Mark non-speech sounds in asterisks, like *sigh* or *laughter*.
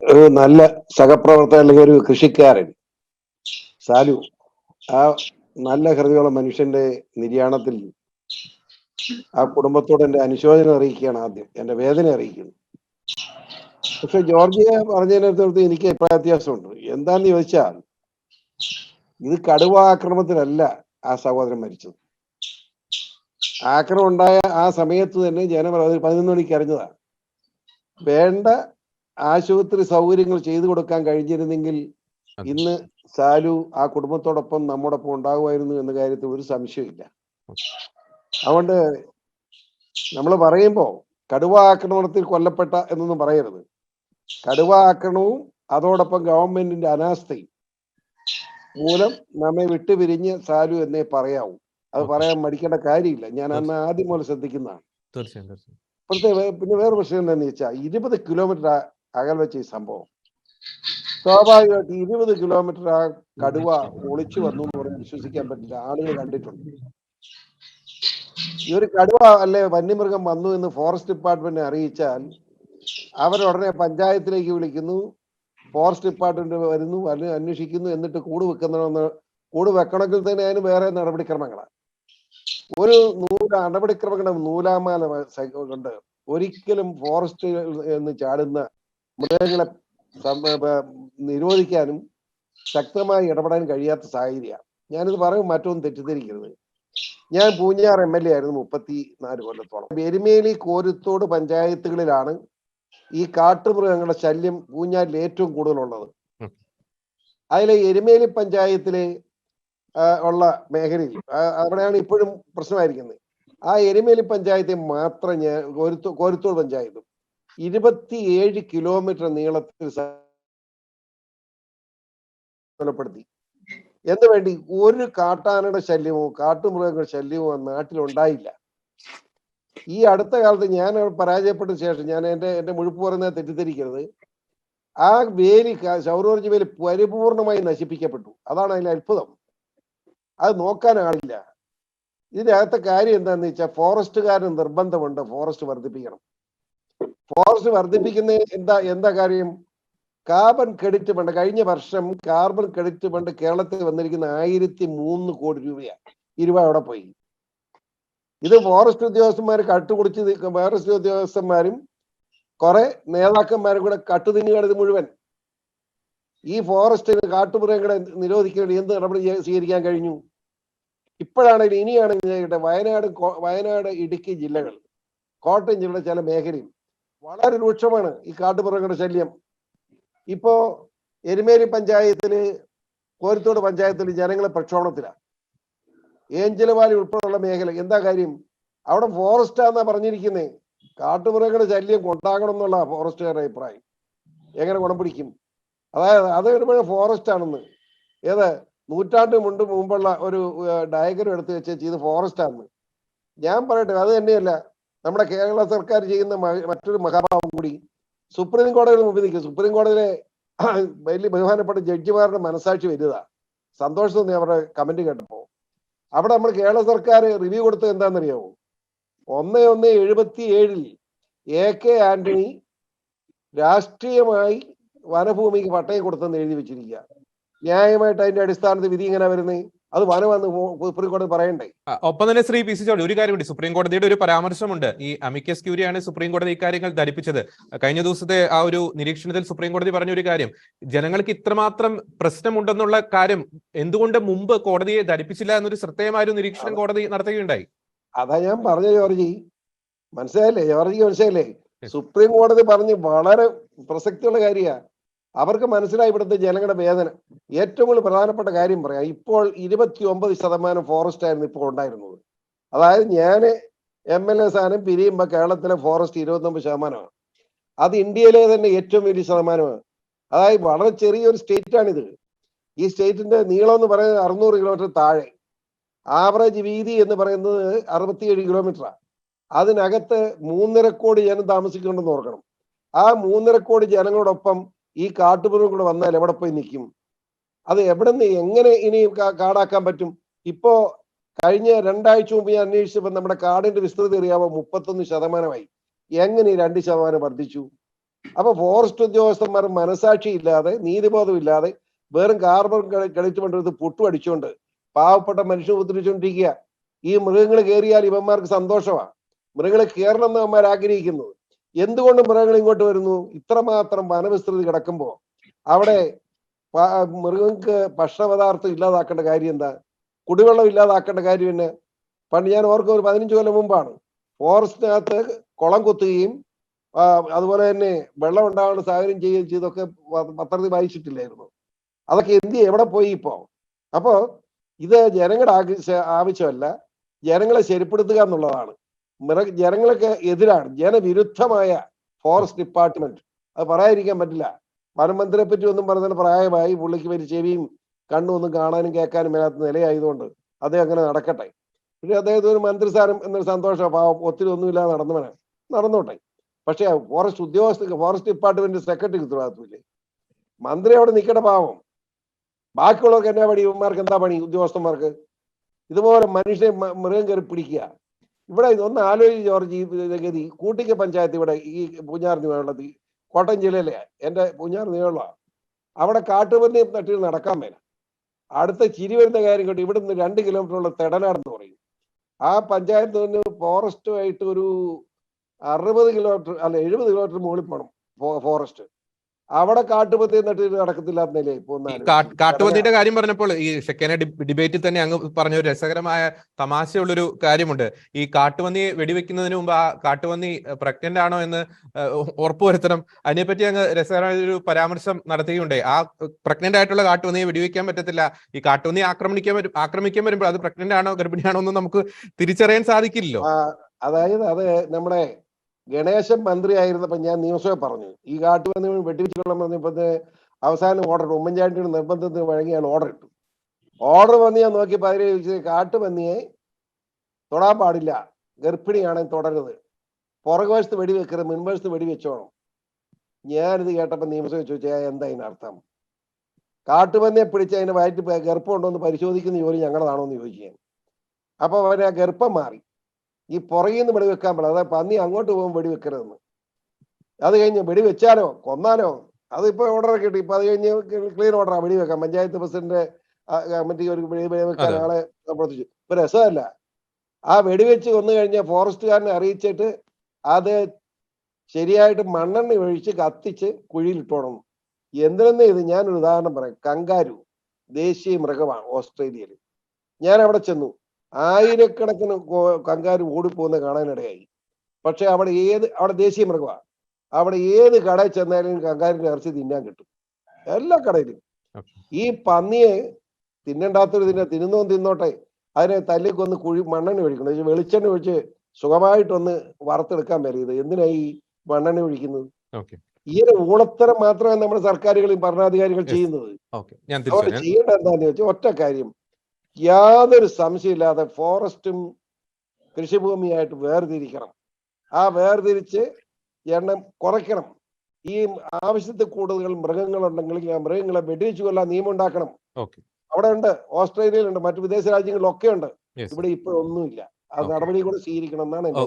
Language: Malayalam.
ഒരു നല്ല സഹപ്രവർത്തകൻ അല്ലെങ്കിൽ ഒരു കൃഷിക്കാരൻ. സാലു ആ നല്ല ഹൃദയമുള്ള മനുഷ്യന്റെ നിര്യാണത്തിൽ ആ കുടുംബത്തോട് എന്റെ അനുശോചനം അറിയിക്കുകയാണ് ആദ്യം. എന്റെ വേദന അറിയിക്കുന്നു. പക്ഷെ ജോർജിയ പറഞ്ഞതിനടുത്ത് എനിക്ക് അഭിപ്രായ വ്യത്യാസമുണ്ട്. എന്താന്ന് ചോദിച്ചാൽ ഇത് കടുവ ആക്രമണത്തിലല്ല ആ സഹോദരൻ മരിച്ചത്. ആക്രമുണ്ടായ ഉണ്ടായ ആ സമയത്ത് തന്നെ ജനം പതിനൊന്ന് മണിക്ക് അറിഞ്ഞതാണ്. വേണ്ട ആശുപത്രി സൗകര്യങ്ങൾ ചെയ്തു കൊടുക്കാൻ കഴിഞ്ഞിരുന്നെങ്കിൽ. ഇന്ന് സാലു ആ കുടുംബത്തോടൊപ്പം നമ്മോടൊപ്പം ഉണ്ടാകുമായിരുന്നു എന്ന കാര്യത്തിൽ ഒരു സംശയമില്ല അതുകൊണ്ട് നമ്മൾ പറയുമ്പോൾ കടുവ ആക്രമണത്തിൽ കൊല്ലപ്പെട്ട എന്നൊന്നും പറയരുത്. കടുവ ആക്രമണവും അതോടൊപ്പം ഗവൺമെന്റിന്റെ അനാസ്ഥയും മൂലം നമ്മെ വിട്ടുപിരിഞ്ഞ് സാലു എന്നേ പറയാവൂ. അത് പറയാൻ മടിക്കേണ്ട കാര്യമില്ല. ഞാൻ അന്ന് ആദ്യം മുതൽ ശ്രദ്ധിക്കുന്നതാണ്. തീർച്ചയായും തീർച്ചയായും. പിന്നെ വേറെ പ്രശ്നം എന്താണെന്ന് വെച്ചാൽ ഇരുപത് കിലോമീറ്റർ അകൽ വെച്ച ഈ സംഭവം. സ്വാഭാവികമായിട്ട് ഇരുപത് കിലോമീറ്റർ ആ കടുവ ഒളിച്ചു വന്നു എന്ന് പറഞ്ഞ് വിശ്വസിക്കാൻ പറ്റില്ല. ആളുകൾ കണ്ടിട്ടുണ്ട്. ഈ ഒരു കടുവ അല്ലെ വന്യമൃഗം വന്നു എന്ന് ഫോറസ്റ്റ് ഡിപ്പാർട്ട്മെന്റിനെ അറിയിച്ചാൽ അവർ ഉടനെ പഞ്ചായത്തിലേക്ക് വിളിക്കുന്നു. ഫോറസ്റ്റ് ഡിപ്പാർട്ട്മെന്റ് വരുന്നു. അന്വേഷിക്കുന്നു. എന്നിട്ട് കൂട് വെക്കുന്നതെന്ന് കൂട് വെക്കണമെങ്കിൽ തന്നെ അതിന് വേറെ നടപടിക്രമങ്ങളാണ്. ഒരു നൂല നടപടിക്രമങ്ങളുടെ നൂലാമാല കൊണ്ട് ഒരിക്കലും ഫോറസ്റ്റ് എന്ന് ചാടുന്ന മൃഗങ്ങളെ നിരോധിക്കാനും ശക്തമായി ഇടപെടാൻ കഴിയാത്ത സാഹചര്യമാണ്. ഞാനിത് പറയും മറ്റൊന്നും തെറ്റിദ്ധരിക്കരുത്. ഞാൻ പൂഞ്ഞാർ എം എൽ എ ആയിരുന്നു മുപ്പത്തി നാല് കൊല്ലത്തോളം. എരുമേലി കോരുത്തോട് പഞ്ചായത്തുകളിലാണ് ഈ കാട്ടുമൃഗങ്ങളുടെ ശല്യം പൂഞ്ഞാറിൽ ഏറ്റവും കൂടുതലുള്ളത്. അതിലെ എരുമേലി പഞ്ചായത്തിലെ ഉള്ള മേഖലയിൽ അവിടെയാണ് ഇപ്പോഴും പ്രശ്നമായിരിക്കുന്നത്. ആ എരുമേലി പഞ്ചായത്തെ മാത്രം ഞാൻ കോരുത്തോ കോരുത്തോട് പഞ്ചായത്തും ഇരുപത്തിയേഴ് കിലോമീറ്റർ നീളത്തിൽ കൊലപ്പെടുത്തി. എന്ന് വേണ്ടി? ഒരു കാട്ടാനയുടെ ശല്യമോ കാട്ടുമൃഗങ്ങളുടെ ശല്യമോ നാട്ടിലുണ്ടായില്ല ഈ അടുത്ത കാലത്ത് ഞാൻ പരാജയപ്പെട്ട ശേഷം ഞാൻ എന്റെ എന്റെ മുഴുപ്പ് പറയുന്നത് തെറ്റിദ്ധരിക്കരുത്. ആ വേലി സൗരോർജ വേലി പരിപൂർണമായി നശിപ്പിക്കപ്പെട്ടു. അതാണ് അതിലെ അത്ഭുതം. അത് നോക്കാൻ ആളില്ല. ഇതിനകത്തെ കാര്യം എന്താന്ന് വെച്ചാൽ ഫോറസ്റ്റുകാരന് നിർബന്ധമുണ്ട് ഫോറസ്റ്റ് വർദ്ധിപ്പിക്കണം. ഫോറസ്റ്റ് വർദ്ധിപ്പിക്കുന്ന എന്താ എന്താ കാര്യം? കാർബൺ ക്രെഡിറ്റ് ഫണ്ട് കഴിഞ്ഞ വർഷം കാർബൺ ക്രെഡിറ്റ് ഫണ്ട് കേരളത്തിൽ വന്നിരിക്കുന്ന ആയിരത്തി മൂന്ന് കോടി രൂപയാണ്. ഈ അവിടെ പോയി. ഇത് ഫോറസ്റ്റ് ഉദ്യോഗസ്ഥന്മാർ കട്ടുകുടിച്ച് കുടിച്ച് ഫോറസ്റ്റ് ഉദ്യോഗസ്ഥന്മാരും കുറെ നേതാക്കന്മാരും കൂടെ കട്ടുതിന്നുകയാണ് ഇത് മുഴുവൻ. ഈ ഫോറസ്റ്റിന് കാട്ടുമൃഗങ്ങളെ നിരോധിക്കേണ്ടി എന്ത് നടപടി സ്വീകരിക്കാൻ കഴിഞ്ഞു? ഇപ്പോഴാണെങ്കിൽ ഇനിയാണെങ്കിൽ വയനാട് വയനാട് ഇടുക്കി ജില്ലകൾ കോട്ടയം ജില്ലയുടെ ചില മേഖലയും. വളരെ രൂക്ഷമാണ് ഈ കാട്ടുമൃഗങ്ങളുടെ ശല്യം. ഇപ്പോ എരുമേലി പഞ്ചായത്തിൽ കോരത്തോട് പഞ്ചായത്തിൽ ജനങ്ങളെ പ്രക്ഷോഭത്തിലാണ് ഏഞ്ചലവാലി ഉൾപ്പെടെയുള്ള മേഖല എന്താ കാര്യം? അവിടെ ഫോറസ്റ്റ് ഫോറസ്റ്റാന്നാ പറഞ്ഞിരിക്കുന്നേ. കാട്ടുമൃഗങ്ങളുടെ ശല്യം കൊണ്ടാകണം എന്നുള്ള ഫോറസ്റ്റുകാരുടെ അഭിപ്രായം. എങ്ങനെ ഗുണം പിടിക്കും? അതായത് അത് ഒരു ഫോറസ്റ്റ് ആണെന്ന് ഏത്? നൂറ്റാണ്ട് മുണ്ട് മുമ്പുള്ള ഒരു ഡയഗ്രം എടുത്തു വെച്ച് ഇത് ഫോറസ്റ്റ് ആണെന്ന് ഞാൻ പറയട്ടെ അത് തന്നെയല്ല. നമ്മുടെ കേരള സർക്കാർ ചെയ്യുന്ന മറ്റൊരു മഹാഭാവം കൂടി. സുപ്രീം കോടതിയുടെ മുമ്പിൽ നിൽക്കും സുപ്രീം കോടതിയിലെ *clears throat* വലിയ ബഹുമാനപ്പെട്ട ജഡ്ജിമാരുടെ മനസാക്ഷി വലുതാ സന്തോഷം തോന്നി അവരുടെ കമന്റ് കേട്ടപ്പോ അവിടെ നമ്മൾ കേരള സർക്കാർ റിവ്യൂ കൊടുത്തത് എന്താണെന്നറിയാമോ ഒന്ന് ഒന്ന് എഴുപത്തി ഏഴിൽ എ കെ ആന്റണി രാഷ്ട്രീയമായി വനഭൂമിക്ക് പട്ടയം കൊടുത്തെന്ന് എഴുതി വെച്ചിരിക്കുക. ന്യായമായിട്ട് അതിന്റെ അടിസ്ഥാനത്തിൽ വിധി ഇങ്ങനെ വരുന്നത്? അത് വനമെന്ന് സുപ്രീം കോടതി പറയണ്ടേ? ഒപ്പം തന്നെ ശ്രീ പി സി ജോർജ് ഒരു കാര്യം കൂടി സുപ്രീം കോടതിയുടെ ഒരു പരാമർശമുണ്ട്. ഈ അമിക്കസ് ക്യൂരിയാണ് സുപ്രീം കോടതി ഇക്കാര്യങ്ങൾ ധരിപ്പിച്ചത്. കഴിഞ്ഞ ദിവസത്തെ ആ ഒരു നിരീക്ഷണത്തിൽ സുപ്രീം കോടതി പറഞ്ഞ ഒരു കാര്യം ജനങ്ങൾക്ക് ഇത്രമാത്രം പ്രശ്നമുണ്ടെന്നുള്ള കാര്യം എന്തുകൊണ്ട് മുമ്പ് കോടതിയെ ധരിപ്പിച്ചില്ല എന്നൊരു ശ്രദ്ധേയമായ ഒരു നിരീക്ഷണം കോടതി നടത്തുകയുണ്ടായി. അതാ ഞാൻ പറഞ്ഞ ജോർജി. മനസ്സിലായില്ലേ? ജോർജി മനസ്സിലായില്ലേ? സുപ്രീം കോടതി പറഞ്ഞ് വളരെ പ്രസക്തിയുള്ള കാര്യ. അവർക്ക് മനസ്സിലായി ഇവിടുത്തെ ജനങ്ങളുടെ വേദന. ഏറ്റവും കൂടുതൽ പ്രധാനപ്പെട്ട കാര്യം പറയാം. ഇപ്പോൾ ഇരുപത്തി ഒമ്പത് ശതമാനം ഫോറസ്റ്റ് ആയിരുന്നു ഇപ്പോൾ ഉണ്ടായിരുന്നത്. അതായത് ഞാൻ എം എൽ എ സ്ഥാനം പിരിയുമ്പോൾ കേരളത്തിലെ ഫോറസ്റ്റ് ഇരുപത്തൊമ്പത് ശതമാനമാണ്. അത് ഇന്ത്യയിലെ തന്നെ ഏറ്റവും വലിയ ശതമാനമാണ്. അതായത് വളരെ ചെറിയൊരു സ്റ്റേറ്റ് ആണിത്. ഈ സ്റ്റേറ്റിന്റെ നീളം എന്ന് പറയുന്നത് അറുന്നൂറ് കിലോമീറ്റർ താഴെ. ആവറേജ് വീതി എന്ന് പറയുന്നത് അറുപത്തിയേഴ് കിലോമീറ്ററാണ് അതിനകത്ത് മൂന്നര കോടി ജനം താമസിക്കുന്നുണ്ടെന്ന് ഓർക്കണം. ആ മൂന്നര കോടി ജനങ്ങളോടൊപ്പം ഈ കാട്ടുമൃഗം കൂടെ വന്നാൽ എവിടെ പോയി നിൽക്കും? അത് എവിടെ നിന്ന് എങ്ങനെ ഇനി കാടാക്കാൻ പറ്റും? ഇപ്പോ കഴിഞ്ഞ രണ്ടാഴ്ച മുമ്പ് ഞാൻ അന്വേഷിച്ചപ്പോൾ നമ്മുടെ കാടിന്റെ വിസ്തൃതി അറിയാവോ? മുപ്പത്തൊന്ന് ശതമാനമായി. എങ്ങനെ രണ്ട് ശതമാനം വർദ്ധിച്ചു? അപ്പൊ ഫോറസ്റ്റ് ഉദ്യോഗസ്ഥന്മാർ മനസാക്ഷി ഇല്ലാതെ നീതിബോധം ഇല്ലാതെ വെറും കാർബൺ കളിച്ചു കൊണ്ടിരുന്ന് പുട്ടു അടിച്ചുകൊണ്ട് പാവപ്പെട്ട മനുഷ്യൻ ഉപദ്രവിച്ചുകൊണ്ടിരിക്കുക ഈ മൃഗങ്ങൾ കയറിയാൽ ഇവന്മാർക്ക് സന്തോഷമാണ് മൃഗങ്ങൾ കയറണം എന്ന് അവന്മാർ ആഗ്രഹിക്കുന്നത് എന്തുകൊണ്ട് മൃഗങ്ങൾ ഇങ്ങോട്ട് വരുന്നു? ഇത്രമാത്രം വനവിസ്തൃതി കിടക്കുമ്പോൾ അവിടെ മൃഗങ്ങൾക്ക് ഭക്ഷണപദാർത്ഥം ഇല്ലാതാക്കേണ്ട കാര്യം എന്താ? കുടിവെള്ളം ഇല്ലാതാക്കേണ്ട കാര്യം തന്നെ പണ്ട് ഞാൻ ഓർക്കും ഒരു പതിനഞ്ച് കൊല്ലം മുമ്പാണ്. ഫോറസ്റ്റിനകത്ത് കുളം കുത്തുകയും അതുപോലെ തന്നെ വെള്ളം ഉണ്ടാകാനുള്ള സാഹചര്യം ചെയ്യുകയും ചെയ്തൊക്കെ പത്രത്തിൽ വായിച്ചിട്ടില്ലായിരുന്നു. അതൊക്കെ എന്ത്? എവിടെ പോയി ഇപ്പോ? അപ്പോ ഇത് ജനങ്ങളുടെ ആവശ്യ- ആവശ്യമല്ല. ജനങ്ങളെ ശരിപ്പെടുത്തുക എന്നുള്ളതാണ്. മൃഗ ജനങ്ങൾക്ക് എതിരാണ്. ജനവിരുദ്ധമായ ഫോറസ്റ്റ് ഡിപ്പാർട്ട്മെന്റ് അത് പറയാതിരിക്കാൻ പറ്റില്ല. വനമന്ത്രിയെ പറ്റി ഒന്നും പറഞ്ഞാൽ പ്രായമായി പുള്ളിക്ക് ഒരു ചെവിയും കണ്ണും ഒന്നും കാണാനും കേൾക്കാനും മേലാത്ത നിലയായതുകൊണ്ട് അദ്ദേഹം അങ്ങനെ നടക്കട്ടെ. പക്ഷെ അദ്ദേഹത്തിന് ഒരു മന്ത്രിസ്ഥാനം എന്നൊരു സന്തോഷം പാവം ഒത്തിരി ഒന്നുമില്ലാതെ നടന്നവനെ നടന്നോട്ടെ. പക്ഷേ ഫോറസ്റ്റ് ഉദ്യോഗസ്ഥ ഫോറസ്റ്റ് ഡിപ്പാർട്ട്മെന്റ് സെക്രട്ടറി ഉത്തരവാദിത്വമില്ലേ മന്ത്രി അവിടെ നിൽക്കേണ്ട പാവം. ബാക്കിയുള്ളവർക്ക് എന്നാ പണി? ഇവന്മാർക്ക് എന്താ പണി? ഉദ്യോഗസ്ഥന്മാർക്ക്? ഇതുപോലെ മനുഷ്യനെ മൃഗം കയറി പിടിക്കുക. ഇവിടെ ഒന്ന് ആലോചിച്ച് ജോർജ് ഈ ഗതി. കൂട്ടിക്ക പഞ്ചായത്ത് ഇവിടെ ഈ പൂഞ്ഞാർ നിയമമുള്ളത് കോട്ടയം ജില്ലയിലെ എന്റെ പൂഞ്ഞാർ നിയമമുള്ള അവിടെ കാട്ടുപന്നി തട്ടിൽ നടക്കാൻ മേല. അടുത്ത ചിരി വരുന്ന കാര്യം കേട്ട് ഇവിടെ നിന്ന് രണ്ട് കിലോമീറ്ററുള്ള തെടനാടെന്ന് പറയും. ആ പഞ്ചായത്ത് നിന്ന് ഫോറസ്റ്റുമായിട്ട് ഒരു അറുപത് കിലോമീറ്റർ അല്ല എഴുപത് കിലോമീറ്റർ മുകളിൽ പോകണം ഫോറസ്റ്റ് അവിടെ കാട്ടുപത്തി നട്ടിട്ട് നടക്കത്തില്ല കാട്ടുപത്തിന്റെ കാര്യം പറഞ്ഞപ്പോൾ ഈ സെക്കൻഡ് ഡിബേറ്റിൽ തന്നെ അങ്ങ് പറഞ്ഞ ഒരു രസകരമായ തമാശയുള്ളൊരു കാര്യമുണ്ട്. ഈ കാട്ടുപന്നി വെടിവെക്കുന്നതിന് മുമ്പ് ആ കാട്ടുപന്നി പ്രഗ്നന്റ് ആണോ എന്ന് ഉറപ്പുവരുത്തണം അതിനെപ്പറ്റി അങ്ങ് രസകരമായ ഒരു പരാമർശം നടത്തുകയുണ്ടായി. ആ പ്രഗ്നന്റ് ആയിട്ടുള്ള കാട്ടുപന്നിയെ വെടിവെക്കാൻ പറ്റത്തില്ല. ഈ കാട്ടുപന്നി ആക്രമിക്കാൻ വരും ആക്രമിക്കാൻ വരുമ്പോൾ അത് പ്രഗ്നന്റ് ആണോ ഗർഭിണിയാണോ എന്ന് നമുക്ക് തിരിച്ചറിയാൻ സാധിക്കില്ലല്ലോ. അതായത് അത് നമ്മുടെ ഗണേശൻ മന്ത്രി ആയിരുന്നപ്പോ ഞാൻ നിയമസഭ പറഞ്ഞു ഈ കാട്ടുപന്നി വെട്ടിവെച്ച് കൊള്ളാൻ പറഞ്ഞപ്പോ അവസാനം ഓർഡർ ഉമ്മൻചാണ്ടിയുടെ നിർബന്ധത്തിന് വഴങ്ങി അയാൾ ഓർഡർ ഇട്ടു. ഓർഡർ വന്ന് ഞാൻ നോക്കി അതിൽ ചോദിച്ചത് കാട്ടുപന്നിയെ തൊടാൻ പാടില്ല. ഗർഭിണിയാണെങ്കിൽ തുടരുത്. പുറകുവശത്ത് വെടിവെക്കരുത് മുൻവശത്ത് വെടിവെച്ചോണം. ഞാനിത് കേട്ടപ്പോൾ നിയമസഭ ചോദിച്ചാൽ എന്താ ഇതിനർത്ഥം കാട്ടുപന്നിയെ പിടിച്ച് അതിന്റെ വയറ്റിൽ ഗർഭമുണ്ടോ എന്ന് പരിശോധിക്കുന്ന ജോലി ഞങ്ങളതാണോ എന്ന് ചോദിക്കുകയാണ് ഞാൻ. അപ്പൊ അവരെ ഗർഭം മാറി. ഈ പുറകിൽ നിന്ന് വെടിവെക്കാൻ പാടില്ല. അതായത് പന്നി അങ്ങോട്ട് പോകുമ്പോൾ വെടിവെക്കരുതെന്ന് അത് കഴിഞ്ഞ് വെടിവെച്ചാലോ കൊന്നാലോ അതിപ്പോ ഓർഡർ കിട്ടി. ഇപ്പൊ അത് കഴിഞ്ഞ് ക്ലീൻ ഓർഡറാ വെടിവെക്കാം പഞ്ചായത്ത് പ്രസിഡന്റ് കമ്മിറ്റി ഒരു വെടി വെടിവെക്കാൻ ആളെ പ്രവർത്തിച്ചു. ഇപ്പൊ രസമല്ല. ആ വെടിവെച്ച് കൊന്നു കഴിഞ്ഞാൽ ഫോറസ്റ്റുകാരനെ അറിയിച്ചിട്ട് അത് ശരിയായിട്ട് മണ്ണെണ്ണ ഒഴിച്ച് കത്തിച്ച് കുഴിയിലിട്ടോണം എന്തിനെന്ന് ഇത്? ഒരു ഉദാഹരണം പറയാം. കങ്കാരു ദേശീയ മൃഗമാണ് ഓസ്ട്രേലിയയിൽ. ഞാൻ അവിടെ ചെന്നു. ആയിരക്കണക്കിന് കങ്കാരു ഓടിപ്പോകുന്ന കാണാനിടയായി. പക്ഷെ അവിടെ ഏത് അവിടെ ദേശീയ മൃഗമാണ്. അവിടെ ഏത് കടയിൽ ചെന്നാലും കങ്കാരിന്റെ ഇറച്ചി തിന്നാൻ കിട്ടും. എല്ലാ കടയിലും. ഈ പന്നിയെ തിന്നണ്ടാത്തൊരു തിന്നെ തിന്നുന്നോ തിന്നോട്ടെ. അതിനെ തല്ലിക്കൊന്ന് കുഴി മണ്ണെണ്ണ ഒഴിക്കണം. വെളിച്ചെണ്ണ ഒഴിച്ച് സുഖമായിട്ടൊന്ന് വറുത്തെടുക്കാൻ പറ്റിയത് എന്തിനാ ഈ മണ്ണെണ്ണ ഒഴിക്കുന്നത്? ഈ ഒരു ഊളത്തരം മാത്രമാണ് നമ്മുടെ സർക്കാരുകളും ഭരണാധികാരികൾ. ചെയ്യുന്നത്. അവർ. ചെയ്യേണ്ട എന്താന്ന് വെച്ചാൽ ഒറ്റ കാര്യം. യാതൊരു സംശയമില്ലാതെ ഫോറസ്റ്റും കൃഷിഭൂമിയായിട്ട് വേർതിരിക്കണം. ആ വേർതിരിച്ച് എണ്ണം കുറയ്ക്കണം. ഈ ആവശ്യത്തിൽ കൂടുതൽ മൃഗങ്ങളുണ്ടെങ്കിൽ ആ മൃഗങ്ങളെ വെടിവെച്ചു കൊല്ലാൻ നിയമം ഉണ്ടാക്കണം. അവിടെ ഉണ്ട്. ഓസ്ട്രേലിയയിലുണ്ട്. മറ്റു വിദേശ രാജ്യങ്ങളിലൊക്കെ ഉണ്ട്. ഇവിടെ ഇപ്പോഴൊന്നുമില്ല. ആ നടപടി കൂടെ സ്വീകരിക്കണം എന്നാണ് എന്റെ